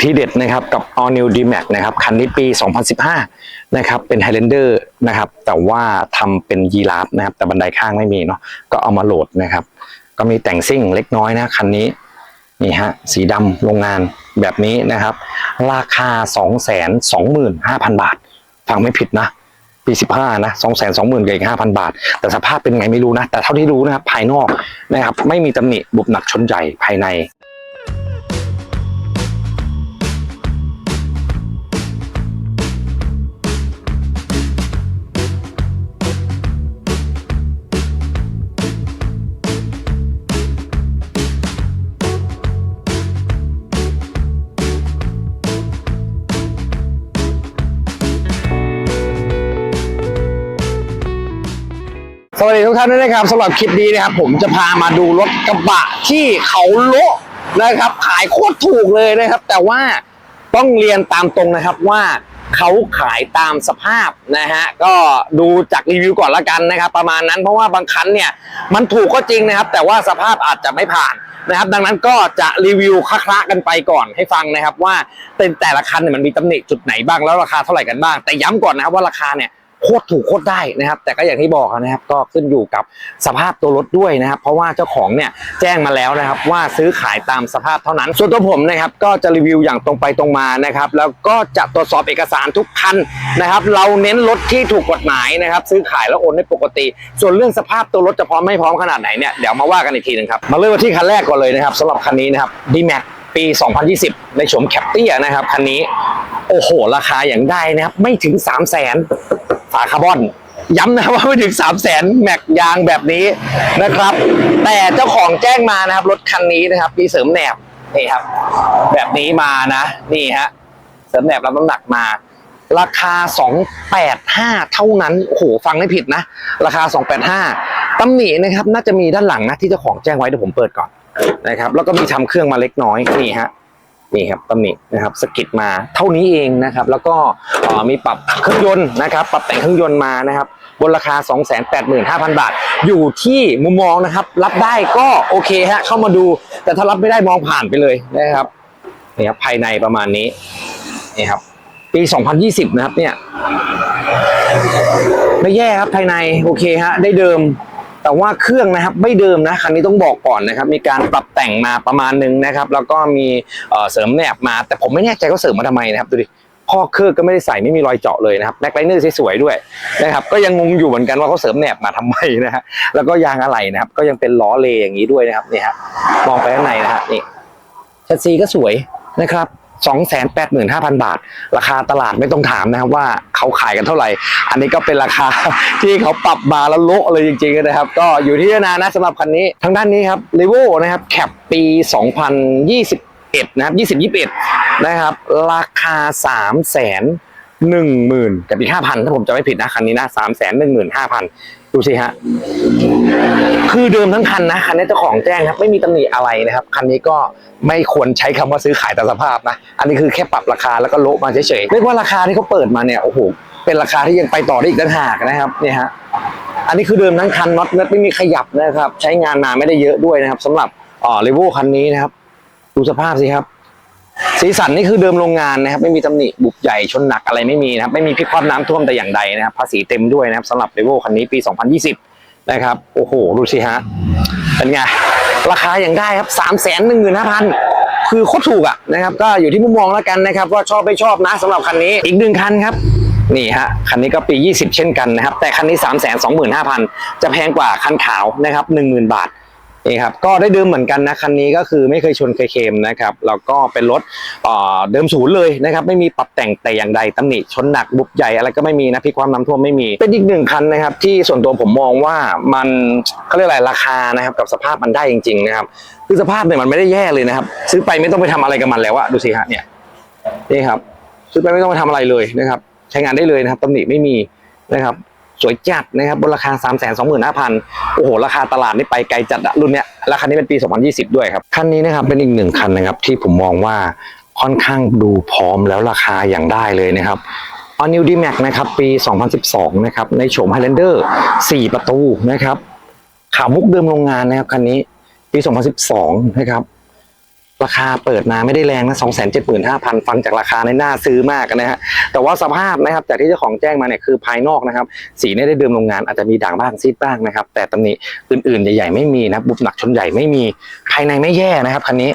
ทีเด็ดนะครับกับ All New D-Max นะครับคันนี้ปี 2015 นะครับเป็น Highlander นะครับแต่ว่าทำเป็นยีราฟนะครับแต่บันไดข้างไม่มีเนาะก็เอามาโหลดนะครับ ก็มีแต่งซิ่งเล็กน้อยนะคันนี้นี่ฮะสีดำโรงงานแบบนี้นะครับ ราคา 225,000 บาท ฟังไม่ผิดนะ ปี 15 นะ2 2 0 0 0 0กับอีก5,000 บาท แต่สภาพเป็นไงไม่รู้นะ แต่เท่าที่รู้นะครับภายนอกนะครับไม่มีตำหนิบุบหนักชนใหญ่ภายใน สวัสดีทุกท่านด้วยนะครับสำหรับคลิปนี้นะครับ ผมจะพามาดูรถกระบะที่เขาโละนะครับ ขายโคตรถูกเลยนะครับ แต่ว่าต้องเรียนตามตรงนะครับว่าเขาขายตามสภาพนะฮะก็ดูจากรีวิวก่อนละกันนะครับ ประมาณนั้นเพราะว่าบางคันเนี่ยมันถูกก็จริงนะครับ แต่ว่าสภาพอาจจะไม่ผ่านนะครับ ดังนั้นก็จะรีวิวคละๆกันไปก่อนให้ฟังนะครับ ว่าเป็นแต่ละคันเนี่ยมันมีตำหนิจุดไหนบ้างแล้วราคาเท่าไหร่กันบ้าง แต่ย้ำก่อนนะครับว่าราคาเนี่ย โคตรถูกโคตรได้นะครับ แต่ก็อย่างที่บอกนะครับ ก็ขึ้นอยู่กับสภาพตัวรถด้วยนะครับ เพราะว่าเจ้าของเนี่ยแจ้งมาแล้วนะครับ ว่าซื้อขายตามสภาพเท่านั้น ส่วนตัวผมนะครับก็จะรีวิวอย่างตรงไปตรงมานะครับ แล้วก็จะตรวจสอบเอกสารทุกคันนะครับ เราเน้นรถที่ถูกกฎหมายนะครับ ซื้อขายแล้วโอนได้ปกติ ส่วนเรื่องสภาพตัวรถจะพร้อมไม่พร้อมขนาดไหนเนี่ยเดี๋ยวมาว่ากันอีกทีหนึงครับมาเริ่มที่คันแรกก่อนเลยนะครับสำหรับคันนี้นะครับ D-Max ปี 2020 ในโฉมแคปเตียนะครับคันนี้โอ้โห ราคาอย่างได้นะครับ ไม่ถึง 3 0 0แสน ฝาคาร์บอน ย้ำนะว่าไม่ถึง 3 0 0แสนแม็กยางแบบนี้นะครับ แต่เจ้าของแจ้งมานะครับ รถคันนี้นะครับมีเสริมแหนบนี่ครับ แบบนี้มานะนี่ฮะเสริมแหนบรับน้ำหนักมา ราคา 285 เท่านั้นโอ้โหฟังไม่ผิดนะ ราคา 285ตำหนินะครับ น่าจะมีด้านหลังนะที่เจ้าของแจ้งไว้เดี๋ยวผมเปิดก่อนนะครับ แล้วก็มีทำเครื่องมาเล็กน้อยนี่ฮะ นี่ครับตำหนินะครับสกิดมาเท่านี้เองนะครับ แล้วก็มีปรับเครื่องยนต์นะครับ ปรับแต่งเครื่องยนต์มานะครับบนราคา 285,000 บาท อยู่ที่มุมมองนะครับ รับได้ก็โอเคฮะเข้ามาดู แต่ถ้ารับไม่ได้มองผ่านไปเลยนะครับนี่ครับภายในประมาณนี้นี่ครับ ปี 2020 นะครับเนี่ยไม่แย่ครับภายในโอเคฮะได้เดิม แต่ว่าเครื่องนะครับไม่เดิมนะคันนี้ต้องบอกก่อนนะครับมีการปรับแต่งมาประมาณหนึงนะครับ แล้วก็มีเสริมแหนบมา แต่ผมไม่แน่ใจเขาเสริมมาทำไมนะครับดูดิข้อเครื่องก็ไม่ได้ใส่ไม่มีรอยเจาะเลยนะครับแบ็คไลเนอร์สวยๆด้วยนะครับก็ยังงงอยู่เหมือนกันว่าเขาเสริมแหนบมาทำไมนะฮะแล้วก็ยางอะไหล่นะครับก็ยังเป็นล้อเลอย่างนี้ด้วยนะครับนี่ฮะมองไปข้างในนะฮะนี่ชัดซีก็สวยนะครับ 285,000 บาท ราคาตลาดไม่ต้องถามนะครับว่าเขาขายกันเท่าไหร่ อันนี้ก็เป็นราคาที่เขาปรับมาแล้วโละเลยจริงๆนะครับ ก็อยู่ที่นานะสำหรับคันนี้ ทางด้านนี้ครับเลโวนะครับแคปปี 2021นะครับ2021 นะครับ ราคา 3 0 0 0 0 0 1 0,000กับอีก5,000ถ้าผมจะไม่ผิดนะคันนี้นะ3 1 5 0 0 0ดูสิฮะ คือเดิมทั้งคันนะคันนี้เจ้าของแจ้งครับ ไม่มีตำหนิอะไรนะครับ คันนี้ก็ไม่ควรใช้คำว่าซื้อขายตามสภาพนะ อันนี้คือแค่ปรับราคาแล้วก็โละมาเฉยๆเรียกว่าราคาที่เขาเปิดมาเนี่ยโอ้โหเป็นราคาที่ยังไปต่อได้อีกต่างหากนะครับเนี่ยฮะอันนี้คือเดิมทั้งคันน็อตน็ตไม่มีขยับนะครับ ใช้งานมาไม่ได้เยอะด้วยนะครับสำหรับอ่อเลโวคันนี้นะครับ ดูสภาพสิครับ สีสันนี่คือเดิมโรงงานนะครับ ไม่มีตำหนิบุบใหญ่ชนหนักอะไรไม่มีนะครับ ไม่มีพลิกคว่ำน้ำท่วมแต่อย่างใดนะครับ ภาษีเต็มด้วยนะครับสำหรับเรโวคันนี้ปี 2020 นะครับ โอ้โห ดูสิฮะ เป็นไง ราคาอย่างได้ครับ 3 1 5 0 0 0 คือโคตรถูกอะนะครับ ก็อยู่ที่มุมมองแล้วกันนะครับ ว่าชอบไม่ชอบนะสำหรับคันนี้อีกหนึ่งคันครับนี่ฮะคันนี้ก็ปี 20 เช่นกันนะครับ แต่คันนี้ 3 2 5 0 0 0 จะแพงกว่าคันขาวนะครับ 10,000 บาท นี่ครับก็ได้เดิมเหมือนกันนะคันนี้ก็คือไม่เคยชนเคยเคลมนะครับแล้วก็เป็นรถเดิมศูนย์เลยนะครับไม่มีปรับแต่งแต่อย่างใดตำหนิชนหนักบุบใหญ่อะไรก็ไม่มีนะพลิกความน้ำท่วมไม่มี เป็นอีกหนึ่งคันนะครับที่ส่วนตัวผมมองว่ามันเขาเรียกอะไรราคานะครับกับสภาพมันได้จริงๆนะครับคือสภาพเนี่ยมันไม่ได้แย่เลยนะครับ ซื้อไปไม่ต้องไปทำอะไรกับมันแล้วอะดูสิฮะเนี่ยนี่ครับซื้อไปไม่ต้องไปทำอะไรเลยนะครับ ใช้งานได้เลยนะครับตำหนิไม่มีนะครับ สวยจัดนะครับบนราคา 3 2 5 0 0 0 โอ้โห ราคาตลาดนี่ไปไกลจัดอะรุ่นเนี้ยราคานี้เป็นปี 2020 ด้วยครับ คันนี้นะครับเป็นอีกหนึ่งคันนะครับที่ผมมองว่าค่อนข้างดูพร้อมแล้วราคาอย่างได้เลยนะครับ All New D-Max นะครับปี 2012 นะครับในโฉม Highlander 4 ประตูนะครับขาวมุกเดิมโรงงานนะครับคันนี้ปี 2012 นะครับ ราคาเปิดมาไม่ได้แรงนะสองแสนเจ็ดหมื่นห้าพันฟังจากราคาในหน่าซื้อมากนะฮะ แต่ว่าสภาพนะครับจากที่เจ้าของแจ้งมาเนี่ยคือภายนอกนะครับ สีเนี่ยได้เดิมโรงงานอาจจะมีด่างบ้างซีดบ้างนะครับ แต่ตำหนิอื่นๆ ใหญ่ๆไม่มีนะบุบหนักชนใหญ่ไม่มี ภายในไม่แย่นะครับคันนี้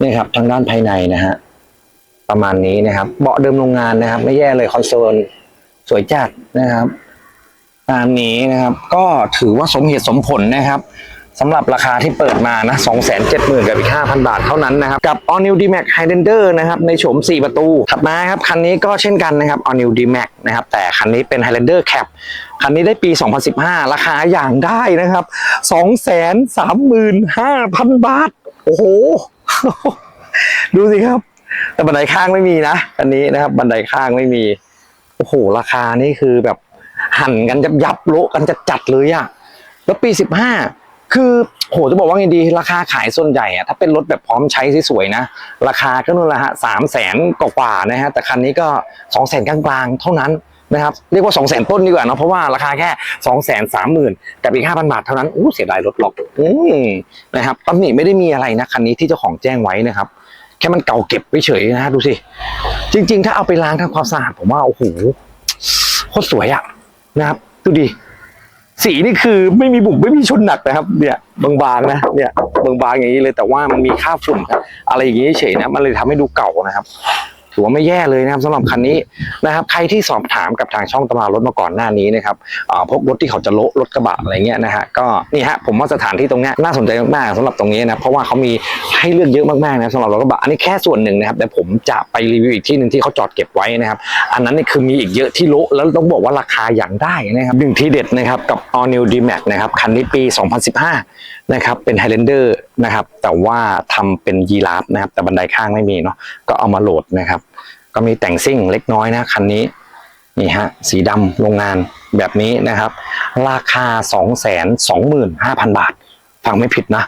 นี่ครับทางด้านภายในนะฮะประมาณนี้นะครับ เบาะเดิมโรงงานนะครับ ไม่แย่เลยคอนโซลสวยจัดนะครับตามนี้นะครับ ก็ถือว่าสมเหตุสมผลนะครับ สำหรับราคาที่เปิดมานะ 2 7 0 0 0 0 กับอีก 5,000 บาทเท่านั้นนะครับ กับ All New D-Max Highlander นะครับ ในโฉม 4 ประตูถัดมาครับ คันนี้ก็เช่นกันนะครับ All New D-Max นะครับ แต่คันนี้เป็น Highlander Cap คันนี้ได้ปี 2015 ราคาอย่างได้นะครับ 235,000 บาท โอ้โห ดูสิครับ แต่บันไดข้างไม่มีนะอันนี้นะครับบันไดข้างไม่มี โอ้โห ราคานี่คือแบบ หั่นกันยับยับโละกันจะจัดเลยอะแล้วปีสิบห้า คือโหจะบอกว่าไงดีราคาขายส่วนใหญ่อะถ้าเป็นรถแบบพร้อมใช้สวยๆนะ ราคาก็นู่นละฮะสามแสนกว่าๆนะฮะแต่คันนี้ก็สองแสนกลางๆ เท่านั้นนะครับเรียกว่าสองแสนต้นดีกว่าเนาะเพราะว่าราคาแค่สองแสนสามหมื่นกับอีกห้าพันบาทเท่านั้นอู้เสียดายรถหรอกอืมนะครับตำหนิไม่ได้มีอะไรนะคันนี้ที่เจ้าของแจ้งไว้นะครับ แค่มันเก่าเก็บไว้เฉยนะฮะดูสิ จริง ๆ ถ้าเอาไปล้างทำความสะอาดผมว่าโอ้โหโคตรสวยอะนะครับดูดิ สีนี่คือไม่มีบุกไม่มีชนหนักนะครับ เนี่ยบางๆนะเนี่ยบางๆอย่างนี้เลยแต่ว่ามันมีค่าฝุ่นอะไรอย่างนี้เฉยนะมันเลยทำให้ดูเก่านะครับ ถือว่าไม่แย่เลยนะครับสำหรับคันนี้นะครับ ใครที่สอบถามกับทางช่องตำรารถมาก่อนหน้านี้นะครับอ่าพวกรถที่เขาจะโละรถกระบะอะไรเงี้ยนะฮะก็นี่ฮะผมว่าสถานที่ตรงนี้น่าสนใจมากๆสำหรับตรงนี้นะเพราะว่าเขามีให้เลือกเยอะมากๆนะสำหรับรถกระบะอันนี้แค่ส่วนหนึ่งนะครับแต่ผมจะไปรีวิวอีกที่หนึ่งที่เขาจอดเก็บไว้นะครับ อันนั้นนี่คือมีอีกเยอะที่โละแล้วต้องบอกว่าราคาอย่างได้นะครับหนึ่งที่เด็ดนะครับกับ All New D-Max นะครับคันนี้ปี 2015 นะครับเป็น Highlander นะครับ แต่ว่าทำเป็นยีราฟนะครับ แต่บันไดข้างไม่มีเนาะก็เอามาโหลดนะครับ ก็มีแต่งซิ่งเล็กน้อยนะคันนี้นี่ฮะสีดำโรงงานแบบนี้นะครับ ราคา 2 2 5 0 0 0 บาท ฟังไม่ผิดนะ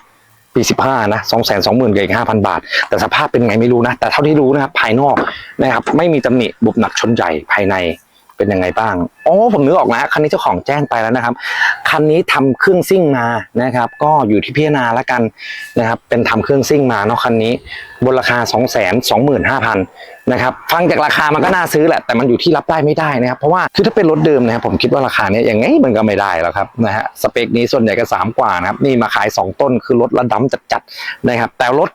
ปี15นะ2 2 0 0 0 0กับอีก5,000บาท แต่สภาพเป็นไงไม่รู้นะ แต่เท่าที่รู้นะครับภายนอกนะครับ ไม่มีตำหนิบุบหนักชนใหญ่ภายใน เป็นยังไงบ้างอ๋อผมนึกออกแล้วคันนี้เจ้าของแจ้งไปแล้วนะครับ คันนี้ทำเครื่องซิ่งมานะครับ ก็อยู่ที่พิจารณาแล้วกันนะครับ เป็นทำเครื่องซิ่งมาเนาะคันนี้บนราคา 2 2 5 0 0 0นะครับฟังจากราคามันก็น่าซื้อแหละแต่มันอยู่ที่รับได้ไม่ได้นะครับ เพราะว่าคือถ้าเป็นรถเดิมนะครับผมคิดว่าราคาเนี้ยยังไงมันก็ไม่ได้แล้วครับนะฮะสเปคนี้ส่วนใหญ่ก็สามกว่านะครับนี่มาขาย 2 ต้นคือรถระดับจัดๆนะครับแต่รถ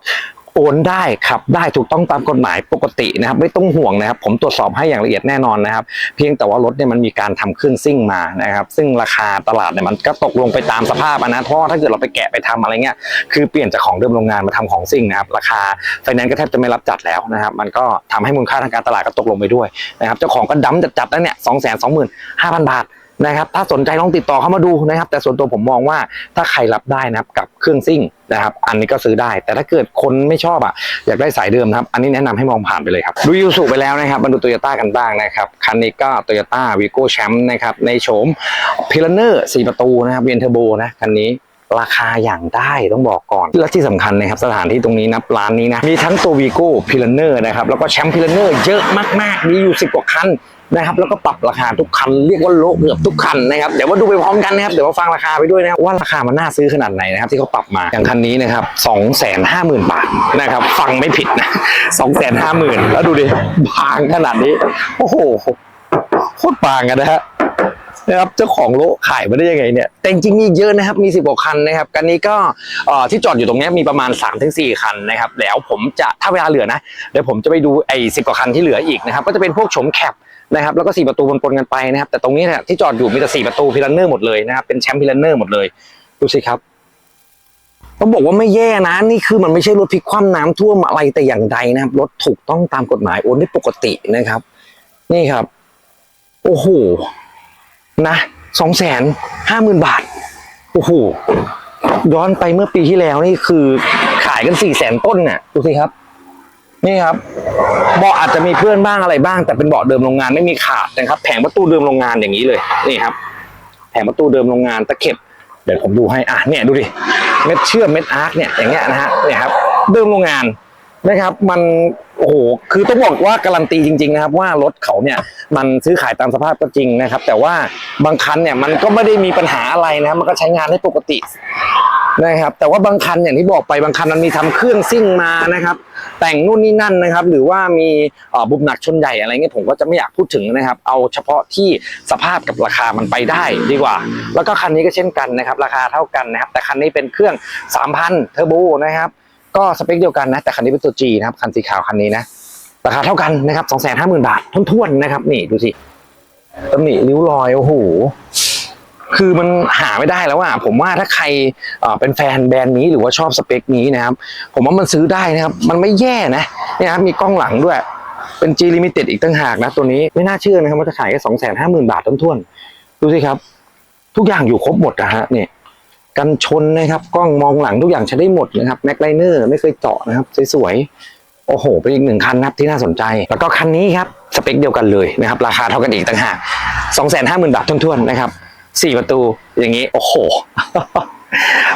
โอนได้ขับได้ถูกต้องตามกฎหมายปกตินะครับไม่ต้องห่วงนะครับ ผมตรวจสอบให้อย่างละเอียดแน่นอนนะครับ เพียงแต่ว่ารถเนี่ยมันมีการทำเครื่องซิ่งมานะครับ ซึ่งราคาตลาดเนี่ยมันก็ตกลงไปตามสภาพนะเพราะว่าถ้าเกิดเราไปแกะไปทำอะไรเงี้ยคือเปลี่ยนจากของเดิมโรงงานมาทำของซิ่งนะครับราคาไฟแนนซ์ก็แทบจะไม่รับจัดแล้วนะครับ มันก็ทำให้มูลค่าทางการตลาดก็ตกลงไปด้วยนะครับเจ้าของก็ดั้มจัดๆแล้วเนี่ยสองแสนสองหมื่นห้าพันบาท นะครับ ถ้าสนใจลองติดต่อเข้ามาดูนะครับ แต่ส่วนตัวผมมองว่าถ้าใครรับได้นะครับกับเครื่องซิ่งนะครับ อันนี้ก็ซื้อได้ แต่ถ้าเกิดคนไม่ชอบอะอยากได้สายเดิมนะครับ อันนี้แนะนำให้มองผ่านไปเลยครับ ดูยูสุไปแล้วนะครับมาดูโตโยต้ากันบ้างนะครับ คันนี้ก็โตโยต้าวีโก้แชมป์นะครับ ในโฉมพิลเนอร์สี่ประตูนะครับเวียนเทอร์โบนะคันนี้ ราคาอย่างได้ต้องบอกก่อน และที่สำคัญนะครับสถานที่ตรงนี้นะร้านนี้นะ มีทั้งตัววีโก้พิลเนอร์นะครับ แล้วก็แชมป์พิลเนอร์เยอะมาก ๆ มีอยู่10กว่าคันนะครับ แล้วก็ปรับราคาทุกคัน เรียกว่าโลเกือบทุกคันนะครับ เดี๋ยวมาดูไปพร้อมกันนะครับ เดี๋ยวมาฟังราคาไปด้วยนะครับว่าราคามันน่าซื้อขนาดไหนนะครับ ที่เขาปรับมา อย่างคันนี้นะครับ2 5 0 0 0 0บาทนะครับ ฟังไม่ผิดนะ2 5 0 0 0 0แล้วดูดิบางขนาดนี้ โอ้โหโคตรบางกันนะฮะ นะครับเจ้าของโลขายมาได้ยังไงเนี่ยแต่จริงๆมีเยอะนะครับมีสิบกว่าคันนะครับกันนี้ก็ที่จอดอยู่ตรงนี้มีประมาณ3าถึงสคันนะครับแล้วผมจะถ้าเวลาเหลือนะเดี๋ยวผมจะไปดูไอ้สิบกว่าคันที่เหลืออีกนะครับก็จะเป็นพวกชมแคปนะครับแล้วก็สี่ประตูปนๆกันไปนะครับ แต่ตรงนี้เนี่ยที่จอดอยู่มีแต่สี่ประตูพิลันเนอร์หมดเลยนะครับเป็นแชมป์พิลันเนอร์หมดเลยดูสิครับต้องบอกว่าไม่แย่นะนี่คือมันไม่ใช่รถพลิกคว่ำน้ำท่วมอะไรแต่อย่างใดนะครับรถถูกต้องตามกฎหมายโอนได้ปกตินะครับ นี่ครับ โอ้โห นะสองแสนห้าหมื่นบาท โอ้โห ย้อนไปเมื่อปีที่แล้วนี่คือขายกันสี่แสนต้นเนี่ยดูสิครับ นี่ครับ เบาะอาจจะมีเพื่อนบ้างอะไรบ้าง แต่เป็นเบาะเดิมโรงงานไม่มีขาดนะครับ แผงประตูเดิมโรงงานอย่างนี้เลย นี่ครับ แผงประตูเดิมโรงงานตะเข็บ เดี๋ยวผมดูให้ อะ เนี่ยดูดิ เม็ดเชื่อมเม็ดอาร์คเนี่ย อย่างเงี้ยนะฮะ เนี่ยครับ เดิมโรงงาน นะครับ มันโอ้โหคือต้องบอกว่าการันตีจริง ๆ นะครับ ว่ารถเขาเนี่ยมันซื้อขายตามสภาพก็จริงนะครับ แต่ว่าบางคันเนี่ยมันก็ไม่ได้มีปัญหาอะไรนะครับมันก็ใช้งานได้ปกตินะครับ แต่ว่าบางคันอย่างที่บอกไปบางคันมันมีทำเครื่องซิ่งมานะครับ แต่งนู่นนี่นั่นนะครับ หรือว่ามีบุบหนักชนใหญ่อะไรเงี้ยผมก็จะไม่อยากพูดถึงนะครับ เอาเฉพาะที่สภาพกับราคามันไปได้ดีกว่า แล้วก็คันนี้ก็เช่นกันนะครับ ราคาเท่ากันนะครับ แต่คันนี้เป็นเครื่อง 3,000เทอร์โบนะครับ ก็สเปคเดียวกันนะ แต่คันนี้เป็นตัว G นะครับคันสีขาวคันนี้นะราคาเท่ากันนะครับ250,000บาทท้วนๆนะครับ นี่ดูสิตำหนิริ้วรอยโอ้โหคือมันหาไม่ได้แล้วอะผมว่าถ้าใครเป็นแฟนแบรนด์นี้หรือว่าชอบสเปคนี้นะครับ ผมว่ามันซื้อได้นะครับ มันไม่แย่นะเนี่ยครับมีกล้องหลังด้วย เป็น G Limited อีกตั้งหากนะตัวนี้ไม่น่าเชื่อนะครับว่าจะขายแค่สองแสนห้าหมื่นบาทท้วนๆดูสิครับ ทุกอย่างอยู่ครบหมดนะฮะเนี่ย กันชนนะครับ กล้องมองหลังทุกอย่างใช้ได้หมดนะครับแม็กไลเนอร์ไม่เคยเจาะนะครับสวยๆโอ้โห เป็นอีกหนึ่งคันนะครับที่น่าสนใจ แล้วก็คันนี้ครับสเปคเดียวกันเลยนะครับราคาเท่ากันอีกต่างหากสองแสนห้าหมื่นบาทท้วนๆนะครับสี่ประตูอย่างนี้ โอ้โห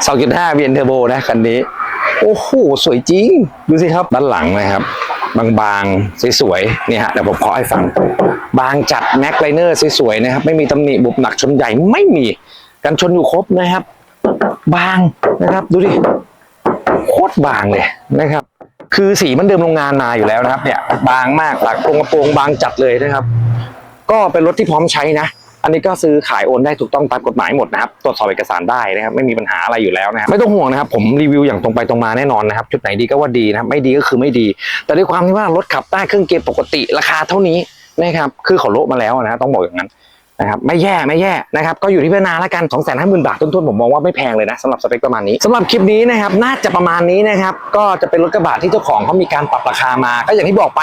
สองจุดห้าเบียนเทอร์โบนะคันนี้ โอ้โห สวยจริง ดูสิครับด้านหลังนะครับ บางๆ สวยๆ นี่ฮะเดี๋ยวผมขอให้ฟัง บางจัดแม็กไลเนอร์สวยๆ นะครับ ไม่มีตำหนิบุบหนักชนใหญ่ไม่มี กันชนอยู่ครบนะครับ บางนะครับ ดูดิโคตรบางเลยนะครับ คือสีมันเดิมโรงงานมาอยู่แล้วนะครับ เนี่ย บางมากหลักโปรงกระโปรงบางจัดเลยนะครับ ก็เป็นรถที่พร้อมใช้นะ อันนี้ก็ซื้อขายโอนได้ถูกต้องตามกฎหมายหมดนะครับ ตรวจสอบเอกสารได้นะครับ ไม่มีปัญหาอะไรอยู่แล้วนะครับไม่ต้องห่วงนะครับ ผมรีวิวอย่างตรงไปตรงมาแน่นอนนะครับ จุดไหนดีก็ว่าดีนะครับ ไม่ดีก็คือไม่ดี แต่ด้วยความที่ว่ารถขับได้เครื่องเกียร์ปกติราคาเท่านี้นะครับ คือเขาโลมาแล้วนะต้องบอกอย่างนั้น นะครับไม่แย่ไม่แย่นะครับก็อยู่ที่พิจารณาแล้วกัน2 5 0 0 0 0บาทต้นๆผมมองว่าไม่แพงเลยนะสำหรับสเปคประมาณนี้สำหรับคลิปนี้นะครับน่าจะประมาณนี้นะครับก็จะเป็นรถกระบะที่เจ้าของเขามีการปรับราคามา ก็อย่างที่บอกไป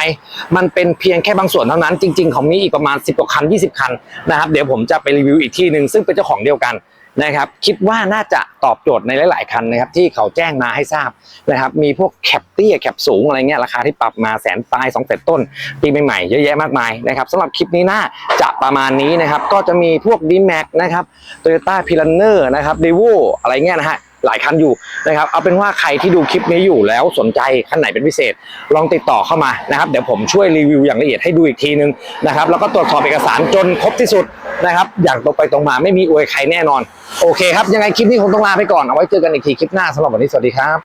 มันเป็นเพียงแค่บางส่วนเท่านั้นจริงๆของมีอีกประมาณ 10กว่าคัน 20 คันนะครับเดี๋ยวผมจะไปรีวิวอีกที่หนึ่งซึ่งเป็นเจ้าของเดียวกัน นะครับ คิดว่าน่าจะตอบโจทย์ในหลาย ๆ คันนะครับที่เขาแจ้งมาให้ทราบนะครับ มีพวกแคปเตี้ยแคปสูงอะไรเงี้ยราคาที่ปรับมาแสนปลายสองแสนต้น ปีใหม่ๆเยอะแยะมากมายนะครับสำหรับคลิปนี้น่าจะประมาณนี้นะครับ ก็จะมีพวก d m a x นะครับ Toyota p i r a n n e r นะครับ d e v o อะไรเงี้ยนะฮะ หลายคันอยู่นะครับ เอาเป็นว่าใครที่ดูคลิปนี้อยู่แล้วสนใจคันไหนเป็นพิเศษ ลองติดต่อเข้ามานะครับเดี๋ยวผมช่วยรีวิวอย่างละเอียดให้ดูอีกทีนึงนะครับแล้วก็ตรวจสอบเอกสารจนครบที่สุดนะครับ อย่างตรงไปตรงมาไม่มีอวยใครแน่นอน โอเคครับยังไงคลิปนี้คงต้องลาไปก่อนเอาไว้เจอกันอีกทีคลิปหน้าสำหรับวันนี้สวัสดีครับ